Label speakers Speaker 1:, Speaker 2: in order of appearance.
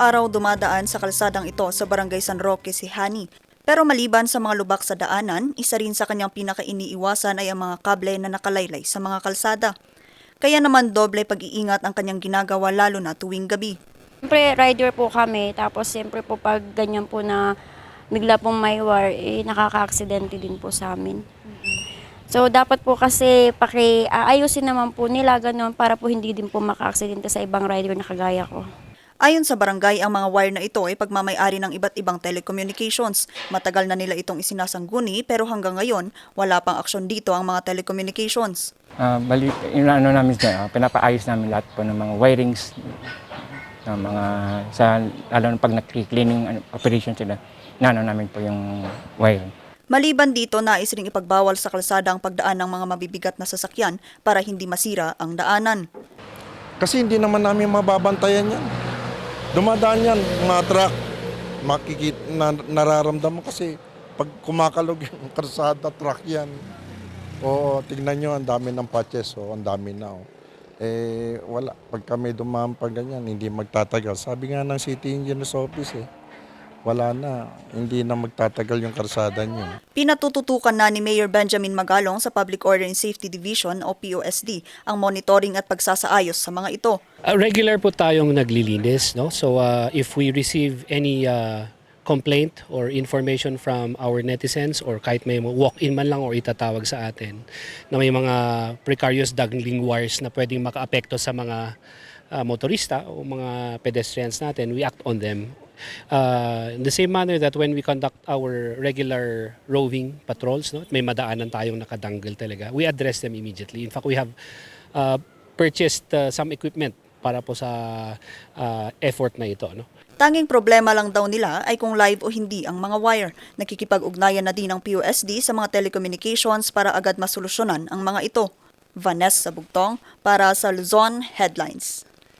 Speaker 1: Araw-araw dumadaan sa kalsadang ito sa Barangay San Roque si Hani. Pero maliban sa mga lubak sa daanan, isa rin sa kanyang pinakainiiwasan ay ang mga kable na nakalaylay sa mga kalsada. Kaya naman doble pag-iingat ang kanyang ginagawa lalo na tuwing gabi.
Speaker 2: Siyempre, rider po kami. Tapos, siyempre po, pag ganyan po na bigla pong may war, eh, nakaka-aksidente din po sa amin. So, dapat po kasi paki, aayusin naman po nila ganun para po hindi din po maka-aksidente sa ibang rider na kagaya ko.
Speaker 1: Ayon sa barangay, ang mga wire na ito ay pagmamayari ng iba't ibang telecommunications. Matagal na nila itong isinasangguni pero hanggang ngayon, wala pang aksyon dito ang mga telecommunications.
Speaker 3: Ah, bali, ano namin dyan, ah, pinapaayos namin lahat po ng mga wirings ng mga sa lalo na pag nag-cleaning ano, operation sila, nano namin po yung wiring.
Speaker 1: Maliban dito, nais ring ipagbawal sa kalsada ang pagdaan ng mga mabibigat na sasakyan para hindi masira ang daanan.
Speaker 4: Kasi hindi naman namin mababantayan yan. Dumadaan yan, mga truck. Makikit, na, nararamdaman kasi pag kumakalog yung karsada, truck yan. Oo, tignan nyo, ang dami ng patches, oh, ang dami na. Oh. Eh, wala. Pag kami dumaan pa ganyan, hindi magtatagal. Sabi nga ng City Engineers Office eh, wala na. Hindi na magtatagal yung karsada niyo.
Speaker 1: Pinatututukan na ni Mayor Benjamin Magalong sa Public Order and Safety Division o POSD ang monitoring at pagsasaayos sa mga ito.
Speaker 5: Uh, regular po tayong naglilinis, no? So uh, if we receive any uh, complaint or information from our netizens or kahit may walk-in man lang or itatawag sa atin na may mga precarious dangling wires na pwedeng makaapekto sa mga uh, motorista o mga pedestrians natin, we act on them. Uh, in the same manner that when we conduct our regular roving patrols, no, may madaanan tayong nakadanggal talaga, we address them immediately. In fact, we have uh, purchased uh, some equipment para po sa uh, effort na ito. No?
Speaker 1: Tanging problema lang daw nila ay kung live o hindi ang mga wire. Nakikipag-ugnayan na din ang POSD sa mga telecommunications para agad masolusyonan ang mga ito. Vanessa Bugtong para sa Luzon Headlines.